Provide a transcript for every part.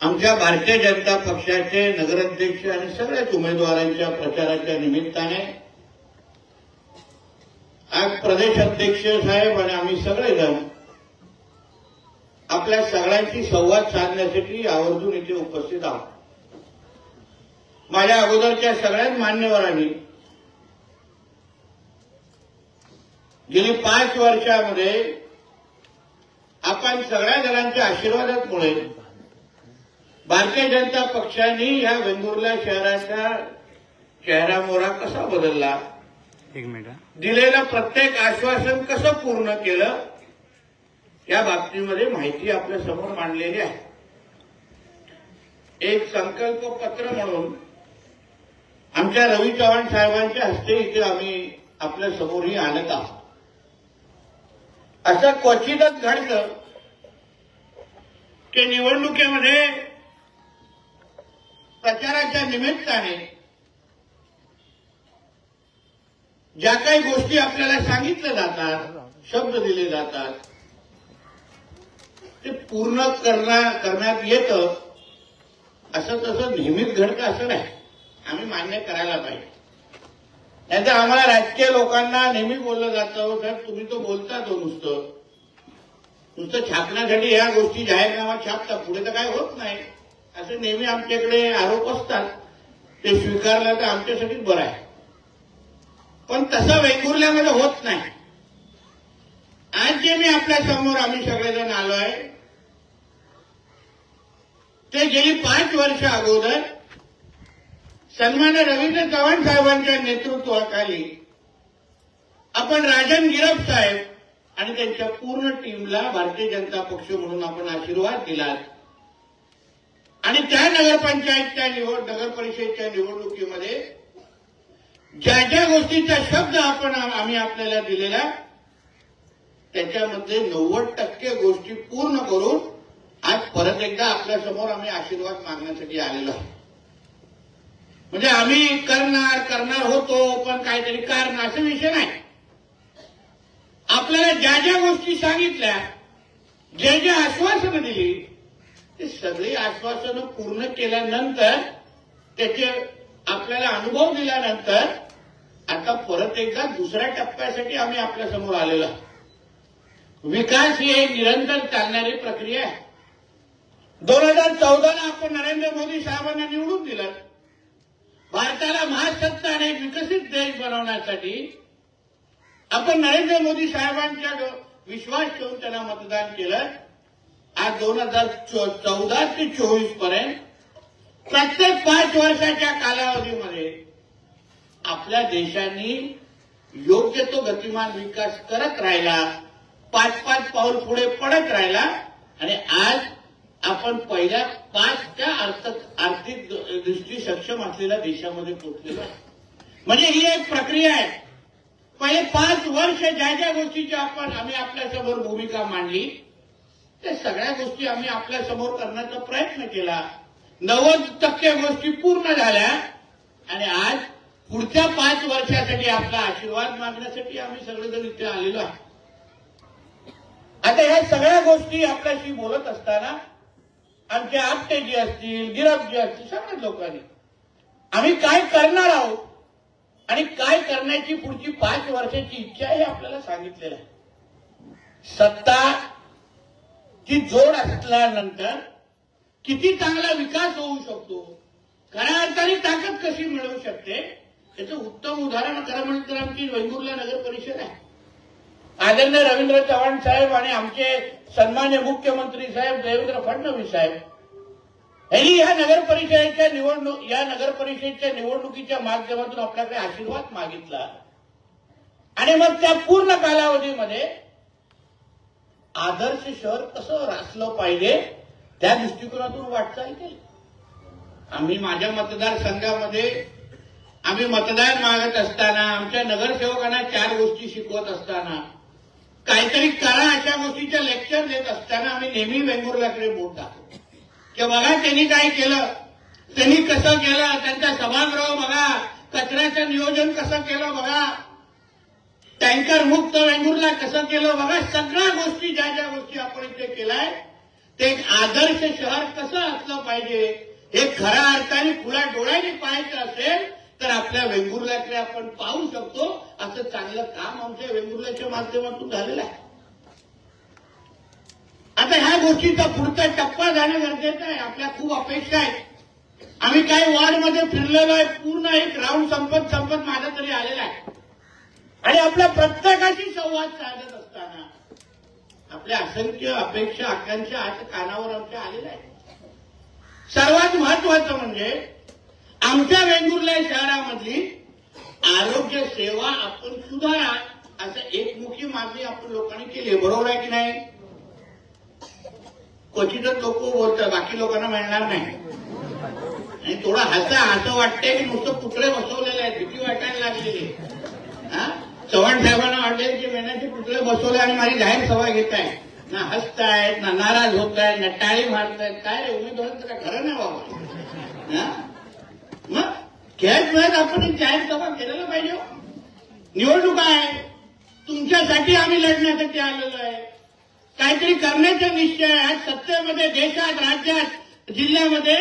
आमच्या भारतीय जनता पक्षाचे नगराध्यक्ष आणि सगळ्याच उमेदवारांच्या प्रचाराच्या निमित्ताने आज प्रदेश अध्यक्ष साहेब आणि आम्ही सगळेजण आपल्या सगळ्यांशी संवाद साधण्यासाठी आवर्जून इथे उपस्थित आहोत. माझ्या अगोदरच्या सगळ्याच मान्यवरांनी गेली पाच वर्षामध्ये आपण सगळ्या जणांच्या आशीर्वादामुळे भारतीय जनता पक्षाने या वेंगुर्ला शहराचा चेहरामोहरा कसा बदलला? एक मिनिट. दिलेलं प्रत्येक आश्वासन कसं पूर्ण केलं? या बाबतीमध्ये माहिती आपल्यासमोर मांडलेली आहे. एक संकल्प पत्र म्हणून आमच्या रवी चव्हाण साहेबांच्या हस्ते इथे आम्ही आपल्या समोरही आणत आहोत. असं क्वचितच घडतं की निवडणुकीमध्ये प्रचाराच्या निमित्ताने ज्या काही गोष्टी आपल्याला सांगितल्या जातात शब्द दिले जातात ते पूर्ण करणार करण्यात येतं असं तसं नेहमीच घडतं असं नाही. आम्ही मान्य करायला पाहिजे. नाहीतर आम्हाला राजकीय लोकांना नेहमी बोललं जातं साहेब तुम्ही तो बोलता तो हो नुसतं. नुसतं छापण्यासाठी ह्या गोष्टी जाहीरनामा छापता पुढे तर काय होत नाही. असे नेहमी आमच्याकडे आरोप असतात. ते स्वीकारलं तर आमच्यासाठीच बरं आहे. पण तसं वेंगुर्ल्यामध्ये होत नाही. आज जे मी आपल्यासमोर आम्ही सगळेजण आलो आहे ते गेली पाच वर्ष अगोदर सन्मान्य रवींद्र चव्हाण साहेबांच्या नेतृत्वाखाली आपण राजन गिरप साहेब आणि त्यांच्या पूर्ण टीमला भारतीय जनता पक्ष म्हणून आपण आशीर्वाद दिलात. आणि त्या नगरपंचायतच्या निवड नगर परिषदेच्या निवडणुकीमध्ये ज्या ज्या गोष्टीचा शब्द आपण आम्ही आपल्याला दिलेला त्याच्यामध्ये नव्वद टक्के गोष्टी पूर्ण करून आज परत एकदा आपल्यासमोर आम्ही आशीर्वाद मागण्यासाठी आलेलो आहोत. म्हणजे आम्ही करणार करणार होतो पण काहीतरी कारण असा विषय नाही. आपल्याला ज्या ज्या गोष्टी सांगितल्या जे जे आश्वासनं दिली ते सगळी आश्वासनं पूर्ण केल्यानंतर त्याचे आपल्याला अनुभव दिल्यानंतर आता परत एकदा दुसऱ्या टप्प्यासाठी आम्ही आपल्यासमोर आलेलो आहोत. विकास ही एक निरंतर चालणारी प्रक्रिया आहे. दोन हजार चौदाला आपण नरेंद्र मोदी साहेबांना निवडून दिलं. भारताला महासत्ता आणि विकसित देश बनवण्यासाठी आपण नरेंद्र मोदी साहेबांच्या विश्वास ठेवून त्यांना मतदान केलं. आज दोन हजार चौदा ते चोवीसपर्यंत प्रत्येक पाच वर्षाच्या कालावधीमध्ये आपल्या देशांनी योग्य तो गतिमान विकास करत राहिला. पाच पाच पाऊल पुढे पडत राहिला. आणि आज आपण पहिल्या पाचच्या अर्थ आर्थिक दृष्टी सक्षम असलेल्या देशामध्ये पोहोचलेला म्हणजे ही एक प्रक्रिया आहे. पहिले पाच वर्ष ज्या ज्या गोष्टीची आपण आम्ही आपल्यासमोर भूमिका मांडली त्या सगळ्या गोष्टी आम्ही आपल्यासमोर करण्याचा प्रयत्न केला. नव्वद टक्के गोष्टी पूर्ण झाल्या आणि आज पुढच्या पाच वर्षासाठी आपला आशीर्वाद मागण्यासाठी आम्ही सगळेजण इथे आलेलो आहे आता ह्या सगळ्या गोष्टी आपल्याशी बोलत असताना आमचे आपटेजी असतील गिरपजी असतील सगळ्याच लोकांनी. आम्ही काय करणार आहोत आणि काय करण्याची पुढची पाच वर्षाची इच्छा हे आपल्याला सांगितलेलं आहे. सत्ता ती जोड असल्यानंतर किती चांगला विकास होऊ शकतो खऱ्या अर्थाने ताकद कशी मिळवू शकते याचं उत्तम उदाहरण खरं म्हणजे तर आमची वेंगुर्ला नगर परिषद आहे. आदरणीय रवींद्र चव्हाण साहेब आणि आमचे सन्मान्य मुख्यमंत्री साहेब देवेंद्र फडणवीस साहेब यांनी या नगर परिषदेच्या निवडणूक या नगर परिषदेच्या निवडणुकीच्या माध्यमातून आपल्याकडे आशीर्वाद मागितला. आणि मग त्या पूर्ण कालावधीमध्ये आदर्श शहर कसं रासलं पाहिजे त्या दृष्टिकोनातून वाटचाल केली. आम्ही माझ्या मतदारसंघामध्ये आम्ही मतदान मागत असताना आमच्या नगरसेवकांना चार गोष्टी शिकवत असताना काहीतरी करा अशा गोष्टीच्या लेक्चर देत असताना आम्ही नेहमी वेंगुर्ल्याकडे बोट टाकतो की बघा त्यांनी काय केलं? त्यांनी कसं केलं? त्यांचा सभागृह बघा कचऱ्याचं नियोजन कसं केलं बघा? टँकर मुक्त वेंगुर्ला कसं केलं बघा? सगळ्या गोष्टी ज्या ज्या गोष्टी आपण इथे केलाय ते एक आदर्श शहर कसं असलं पाहिजे? हे खऱ्या अर्थाने खुल्या डोळ्याने पाहायचं असेल तर आपल्या वेंगुर्ल्याकडे आपण पाहू शकतो असं चांगलं काम आमच्या वेंगुर्ल्याच्या माध्यमातून झालेलं आहे. आता ह्या गोष्टीचा पुढचा टप्पा जाणं गरजेचं आहे. आपल्या खूप अपेक्षा आहेत. आम्ही काही वॉर्डमध्ये फिरलेलो आहे. पूर्ण एक राऊंड संपत संपत माझा तरी आलेला आहे. आणि आपल्या प्रत्येकाशी संवाद साधत असताना आपल्या असंख्य अपेक्षा आकांक्षा आज कानावर आमच्या आलेल्या आहेत. सर्वात महत्वाचं म्हणजे आमच्या वेंगुर्ला शहरामधली आरोग्य सेवा आपण सुधारा असं एकमुखी मागणी आपण लोकांनी केली बरोबर आहे की नाही? क्वचितच लोक बोलतात बाकी लोकांना मिळणार नाही. आणि थोडं हसा असं वाटतंय की नुसतं पुतळे बसवलेले आहेत भीती वाटायला लागलेली हा? चव्हाण साहेबांना वाटेल की मेहनती पुतळे बसवले आणि माझी जाहीर सभा घेत आहे ना हसतायत ना नाराज होत आहेत ना टाळी मारतायत. काय रे उमेदवारांचं काय खरं नाही बाबा? हा? आपण एक जाहीर सभा केलेला पाहिजे हो. निवडणूक आहे. तुमच्यासाठी आम्ही लढण्यासाठी आलेलो आहे. काहीतरी करण्याचा निश्चय आहे. आज सत्तेमध्ये देशात राज्यात जिल्ह्यामध्ये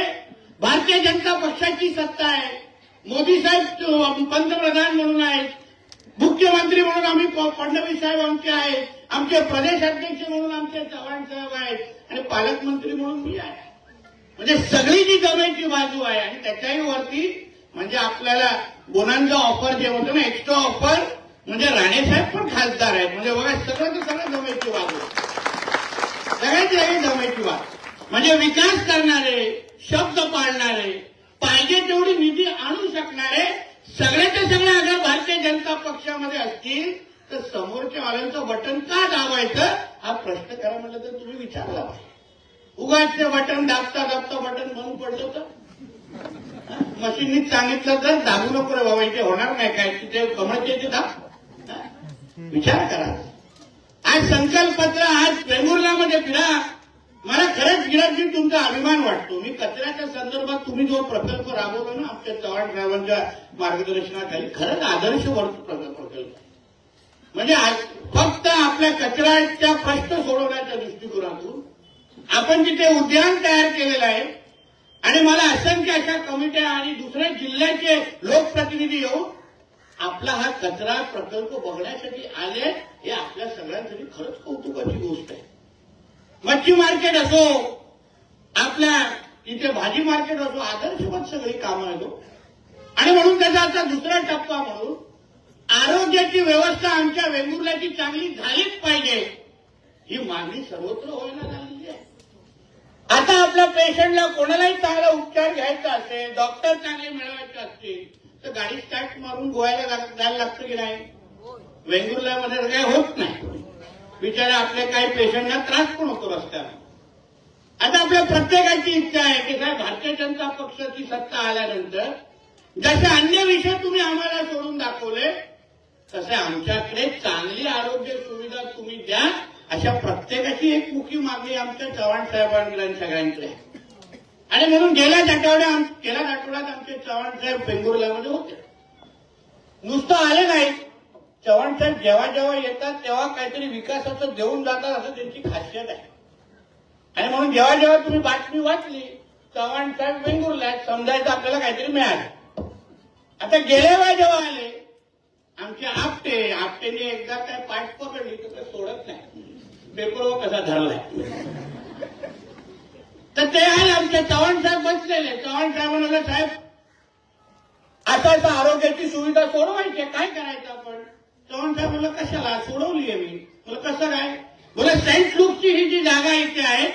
भारतीय जनता पक्षाची सत्ता आहे. मोदी साहेब पंतप्रधान म्हणून आहेत. मुख्यमंत्री म्हणून आम्ही फडणवीस साहेब आमचे आहेत. आमचे प्रदेश अध्यक्ष म्हणून आमचे चव्हाण साहेब आहेत. आणि पालकमंत्री म्हणून मी आहे. म्हणजे सगळी जी जमेची बाजू आहे आणि त्याच्याही वरती म्हणजे आपल्याला बोनांचा ऑफर जे होतं ना एक्स्ट्रा ऑफर म्हणजे राणेसाहेब पण खासदार आहेत. म्हणजे बघा सगळं सगळं जमेची वाद सगळ्यात सगळ्याची जमेची वाद. म्हणजे विकास करणारे शब्द पाळणारे पाहिजे तेवढी निधी आणू शकणारे सगळ्याच्या सगळ्या अगर भारतीय जनता पक्षामध्ये असतील तर समोरच्या वाल्यांचं बटन का दाबायचं हा प्रश्न करा म्हटलं तर तुम्ही विचारला पाहिजे. उगाच ते बटन दाबता दाबता बटन बंद पडलं तर? हा? मशीननीच सांगितलं तर दाबू नको रे बाबा इथे होणार नाही काय? तिथे कमळचे ते दाब विचार करा. आज संकल्पत्र आज वेंगुर्ल्यामध्ये फिरा. मला खरंच गिराजी तुमचा अभिमान वाटतो. मी कचऱ्याच्या संदर्भात तुम्ही जो प्रकल्प राबवला ना आमच्या चव्हाण साहेबांच्या मार्गदर्शनाखाली खरंच आदर्श वर्त प्रकल्प म्हणजे आज फक्त आपल्या कचऱ्याच्या प्रश्न सोडवण्याच्या दृष्टिकोनातून आपण जिथे उद्यान तयार केलेलं आहे आणि मला असंख्य अशा कमिट्या आणि दुसऱ्या जिल्ह्याचे लोकप्रतिनिधी येऊन आपला हा कचरा प्रकल्प बघण्यासाठी आले हे आपल्या सगळ्यांसाठी खरंच कौतुकाची गोष्ट आहे. मच्छी मार्केट असो आपल्या इथे भाजी मार्केट असो आदर्शवत सगळी कामं येतो हो. आणि म्हणून त्याचा आता दुसरा टप्पा म्हणून आरोग्याची व्यवस्था आमच्या वेंगुर्ल्याची चांगली झालीच पाहिजे ही मागणी सर्वत्र व्हायला लागलेली आहे. आता आपल्या पेशंटला कोणालाही चांगला उपचार घ्यायचा असेल डॉक्टर चांगले मिळवायचे असतील तर गाडी स्टार्ट मारून गोव्याला लाग- जायला लागतं की नाही? वेंगुर्ल्यामध्ये तर काही होत नाही. बिचारा आपल्या काही पेशंटला त्रास पण होतो रस्त्याला. आता आपल्या प्रत्येकाची इच्छा आहे की साहेब भारतीय जनता पक्षाची सत्ता आल्यानंतर जसे अन्य विषय तुम्ही आम्हाला सोडून दाखवले तसे आमच्याकडे चांगली आरोग्य सुविधा तुम्ही द्या अशा प्रत्येकाची एक मुखी मागणी आमच्या चव्हाण साहेबांकडे आणि सगळ्यांकडे. आणि म्हणून गेल्याच आठवड्यात गेल्याच आठवड्यात आमचे चव्हाण साहेब बेंगुर्ल्यामध्ये होते. नुसतं आले नाही. चव्हाण साहेब जेव्हा जेव्हा येतात तेव्हा काहीतरी विकासाचं देऊन जातात असं त्यांची खासियत आहे. आणि म्हणून जेव्हा जेव्हा तुम्ही बातमी वाचली चव्हाण साहेब बेंगुरला समजायचं आपल्याला काहीतरी मिळालं. आता गेल्या वेळा जेव्हा आले आमचे आपटे आपटेने एकदा काय पाठ पकडली तर सोडत नाही. पेपर कसा धरलाय? तर ते आहे आमचे चव्हाण साहेब बसलेले. चव्हाण साहेबांना साहेब आता आता आरोग्याची सुविधा सोडवायची आहे, काय करायचं आपण? चव्हाण साहेब म्हणलं कशाला? सोडवली आहे मी. म्हणलं कसं काय? बोला सेंट लुकची ही जी जागा इथे आहे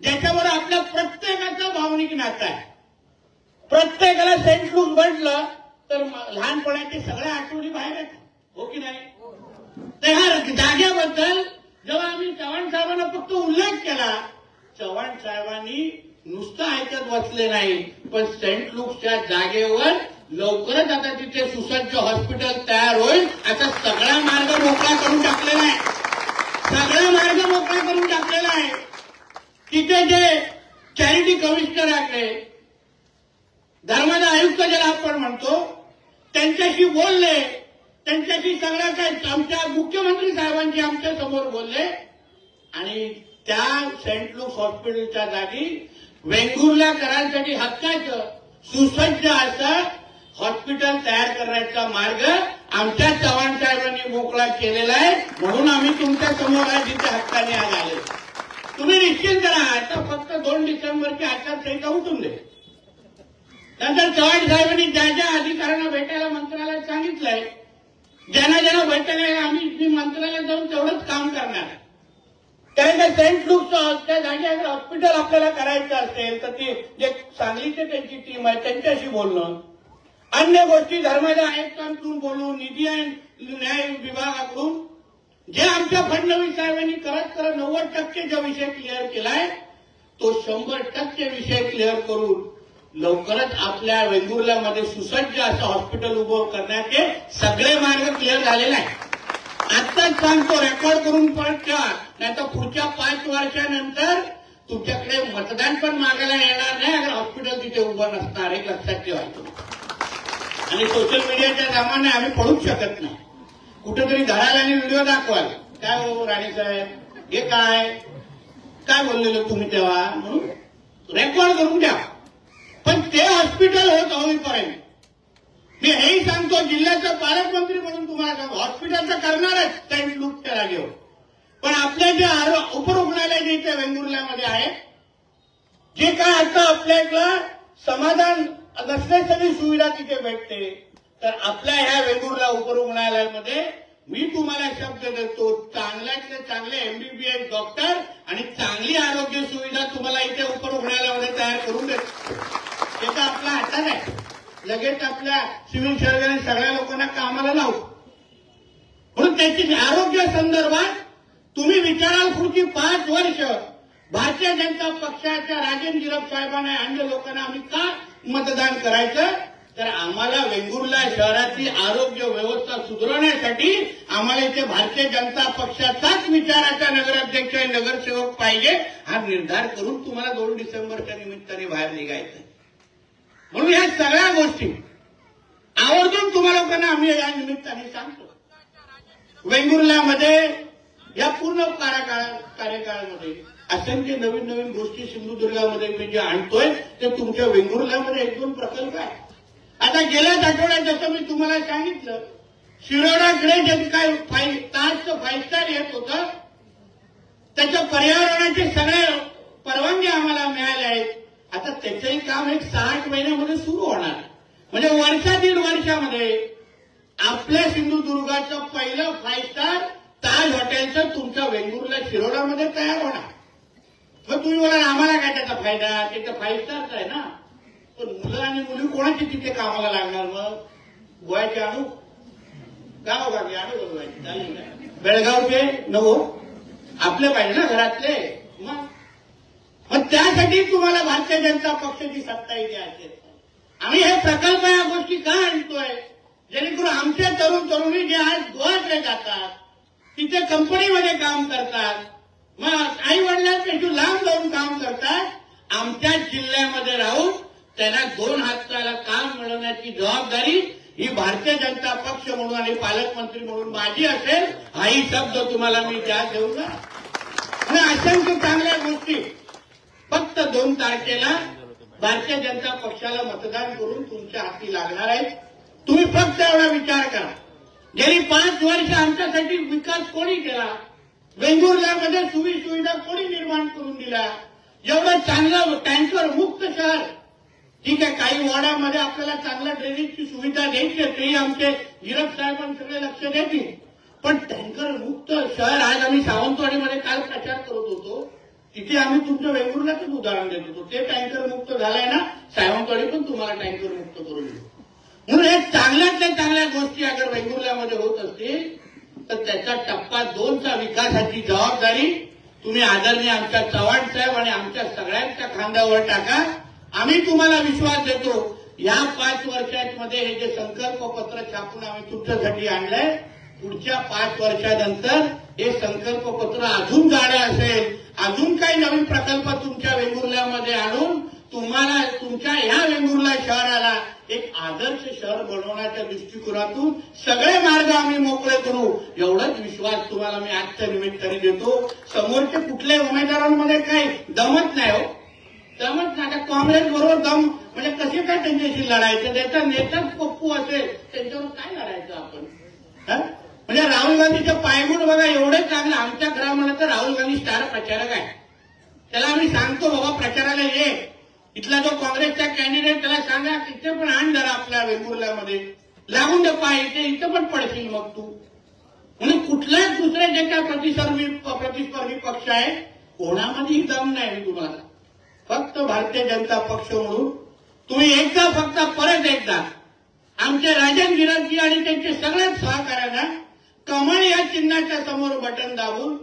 ज्याच्यावर आपल्या प्रत्येकाचं भावनिक नातं आहे. प्रत्येकाला सेंट लुक म्हटलं तर लहानपणाची सगळ्या आठवणी बाहेर येतात. हो की नाही? त्या ह्या जागेबद्दल जेव्हा आम्ही चव्हाण साहेबांना फक्त उल्लेख केला चव्हाण साहेबांनी नुसतं ऐकत बसले नाही पण सेंट लुकच्या जागेवर लवकरच आता तिथे सुसज्ज हॉस्पिटल तयार होईल असा सगळा मार्ग मोकळा करून टाकलेला आहे. सगळा मार्ग मोकळा करून टाकलेला आहे. तिथे जे चॅरिटी कमिशनर आहे धर्माचा आयुक्त ज्याला आपण म्हणतो त्यांच्याशी बोलले त्यांच्याशी सगळ्या काही आमच्या मुख्यमंत्री साहेबांशी आमच्यासमोर बोलले. आणि त्या सेंट लुक्स हॉस्पिटलच्या जागी वेंगुर्ला करायसाठी हक्काचं सुसज्ज असं हॉस्पिटल तयार करण्याचा मार्ग आमच्या चव्हाण साहेबांनी मोकळा केलेला आहे. म्हणून आम्ही तुमच्यासमोर आज इथे हक्काने आज आले तुम्ही निश्चित करा आता फक्त दोन डिसेंबरची आचारसंहिता उठून दे. नंतर चव्हाण साहेबांनी ज्या ज्या अधिकाऱ्यांना भेटायला मंत्रालयात सांगितलंय ज्यांना ज्यांना भेटायला आम्ही मंत्रालयात जाऊन तेवढंच काम करणार. कारण का सेंट लुकचं त्या जागी हॉस्पिटल आपल्याला करायचं असेल तर ती जे सांगलीचे त्यांची टीम आहे त्यांच्याशी बोलणं. अन्य गोष्टी धर्माच्या आयुक्तांकडून बोलून निधी आणि न्याय विभागाकडून जे आमच्या फडणवीस साहेबांनी करत करत नव्वद टक्के जो विषय क्लिअर केलाय तो शंभर टक्के विषय क्लिअर करून लवकरच आपल्या वेंगुर्ल्यामध्ये सुसज्ज असं हॉस्पिटल उभं करण्याचे सगळे मार्ग क्लिअर झालेले आहेत. आत्ताच सांगतो रेकॉर्ड करून परत ठेवा. नाही तर पुढच्या पाच वर्षानंतर तुमच्याकडे मतदान पण मागायला येणार नाही अगर हॉस्पिटल तिथे उभं नसणार एक लक्षात ठेवायचं आणि सोशल मीडियाच्या जमाने आम्ही पडूच शकत नाही. कुठेतरी घराला आणि व्हिडिओ दाखवाल. काय हो राणे साहेब? हे काय? काय बोललेलं तुम्ही तेव्हा? म्हणून रेकॉर्ड करून द्या पण ते हॉस्पिटल होत होईपर्यंत मी हेही सांगतो जिल्ह्याचं पालकमंत्री म्हणून तुम्हाला सांगतो हॉस्पिटल तर करणारच सेंट केला जागेवर पण आपल्या जे आरो- उपरुग्णालय जे इथे वेंगुर्ल्यामध्ये आहे जे काय आता आपल्या इथलं समाधान नसले सगळी सुविधा तिथे भेटते. तर आपल्या ह्या वेंगुर्ला उपरुग्णालयामध्ये मी तुम्हाला शब्द देतो चांगल्यातले चांगले एमबीबीएस डॉक्टर आणि चांगली आरोग्य सुविधा तुम्हाला इथे उपरुग्णालयामध्ये तयार करून देतो. त्याचा आपल्या हातात आहे. लगेच आपल्या सिव्हिल सर्जन सगळ्या लोकांना कामाला लावू. म्हणून त्याची आरोग्य संदर्भात तुम्ही विचाराल पुढची पाच वर्ष. भारतीय जनता पक्षाच्या राजेंद्र जिरप साहेबांना अन्य लोकांना आम्ही का मतदान करायचं? तर आम्हाला वेंगुर्ला शहरातली आरोग्य व्यवस्था सुधारण्यासाठी आम्हाला इथे भारतीय जनता पक्षाचाच विचाराचा नगराध्यक्ष नगरसेवक पाहिजे हा निर्धार करून तुम्हाला दोन डिसेंबरच्या निमित्ताने बाहेर निघायचं म्हणून ह्या सगळ्या गोष्टी आवर्जून तुम्हाला लोकांना आम्ही या निमित्ताने सांगतो. वेंगुर्ल्यामध्ये या पूर्ण कार्यकाळ कार्यकाळामध्ये असंख्य नवीन नवीन गोष्टी सिंधुदुर्गामध्ये मी जे आणतोय ते तुमच्या वेंगुर्ल्यामध्ये एक दोन प्रकल्प आहे आता गेल्याच आठवड्यात जसं मी तुम्हाला सांगितलं शिरोडाकडे जे काय फाईव्ह ताजचं फाईव्ह स्टार येत होतं. त्याच्या पर्यावरणाचे सगळे परवानगी आम्हाला मिळाल्या आहेत. आता त्याचंही काम एक सहा आठ महिन्यामध्ये सुरू होणार. म्हणजे वर्षा दीड वर्षामध्ये आपल्या सिंधुदुर्गाचं पहिलं फाईव्ह स्टार ताज हॉटेलचं तुमच्या वेंगुर्ला शिरोडामध्ये तयार होणार. मग तुम्ही बोला आम्हाला काय त्याचा फायदा? ते तर फाईव्ह स्टारचा आहे ना. पण मुलं आणि मुली कोणाची तिथे कामाला लागणार मग? गोव्याचे आणू गाव बाकी आणू चालेल बेळगाव बेळगावचे? नको. आपले पाहिजे ना घरातले. मग? मग त्यासाठी तुम्हाला भारतीय जनता पक्षाची सत्ता इथे असेल आम्ही हे प्रकल्प या गोष्टी का आणतोय? जेणेकरून आमच्या तरुण तरुणी जे आज गोव्याकडे जातात. तिथे कंपनीमध्ये काम करतात. मग आई वडिलांपेक्षा लांब जाऊन काम करतात आमच्या जिल्ह्यामध्ये राहून त्यांना दोन हाताला काम मिळवण्याची जबाबदारी ही भारतीय जनता पक्ष म्हणून आणि पालकमंत्री म्हणून माझी असेल. हाही शब्द तुम्हाला मी त्या देऊ ना असंख्य चांगल्या गोष्टी फक्त दोन तारखेला भारतीय जनता पक्षाला मतदान करून तुमच्या हाती लागणार आहे. तुम्ही फक्त एवढा विचार करा. गेली पाच वर्ष आमच्यासाठी विकास कोणी केला? वेंगुर्ल्यामध्ये सुविधा सुविधा कोणी निर्माण करून दिल्या? एवढं चांगलं टँकर मुक्त शहर. ठीक आहे काही वॉर्डामध्ये आपल्याला चांगल्या ड्रेनेजची सुविधा द्यायची आहे तेही आमचे हिरक साहेबांनी सगळे लक्ष देतील. पण टँकर मुक्त शहर आज आम्ही सावंतवाडीमध्ये काल प्रचार करत होतो. तिथे आम्ही तुमच्या वेंगुर्ल्याचंच उदाहरण देत होतो. ते टँकर मुक्त झालंय ना? सावंतवाडी पण तुम्हाला टँकर मुक्त करून देऊ. म्हणून हे चांगल्यातल्या चांगल्या गोष्टी अगर वेंगुर्ल्यामध्ये होत असतील तर त्याचा टप्पा दोनचा विकासाची जबाबदारी तुम्ही आदरणीय आमच्या चव्हाण साहेब आणि आमच्या सगळ्यांच्या खांद्यावर टाका. आम्ही तुम्हाला विश्वास देतो या पाच वर्षांमध्ये हे जे संकल्प पत्र छापून आम्ही तुमच्यासाठी आणलंय पुढच्या पाच वर्षानंतर हे संकल्प पत्र अजून जाणं असेल अजून काही नवीन प्रकल्प तुमच्या वेंगुर्ल्यामध्ये आणून तुम्हाला तुमच्या ह्या वेंगुर्ला शहराला एक आदर्श शहर बनवण्याच्या दृष्टिकोनातून सगळे मार्ग आम्ही मोकळे करू. एवढाच विश्वास तुम्हाला मी आजच्या निमित्ताने देतो. समोरचे कुठल्याही उमेदवारांमध्ये काही दमत नाही हो. दमत नाही. आता काँग्रेस बरोबर दम म्हणजे कसे काय त्यांच्याशी लढायचं? त्याचा नेताच पप्पू असेल त्यांच्यावर काय लढायचं आपण? म्हणजे राहुल गांधीचे पायगुण बघा एवढेच लागलं. आमच्या घरामध्ये तर राहुल गांधी स्टार प्रचारक आहे. त्याला आम्ही सांगतो बाबा प्रचाराला ये. इथला जो काँग्रेसचा कॅन्डिडेट त्याला सांगा तिथे पण आण जरा आपल्या वेंगुर्ल्यामध्ये. लागून दे पाय इथे इथं पण पडशील मग तू. म्हणून कुठलाच दुसऱ्या ज्याच्या प्रतिस्पर्धी प्रतिस्पर्धी पक्ष आहे कोणामध्येही दम नाही तुम्हाला. फक्त भारतीय जनता पक्ष म्हणून. तुम्ही एकदा फक्त परत एकदा आमचे राजन विराजी आणि त्यांचे सगळ्याच सहकार्यांना कमळ या चिन्हाच्या समोर बटन दाबून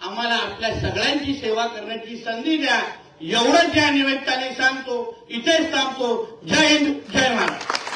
आम्हाला आपल्या सगळ्यांची सेवा करण्याची संधी द्या. एवढंच या निमित्ताने सांगतो इथेच थांबतो. जय हिंद जय महाराष्ट्र.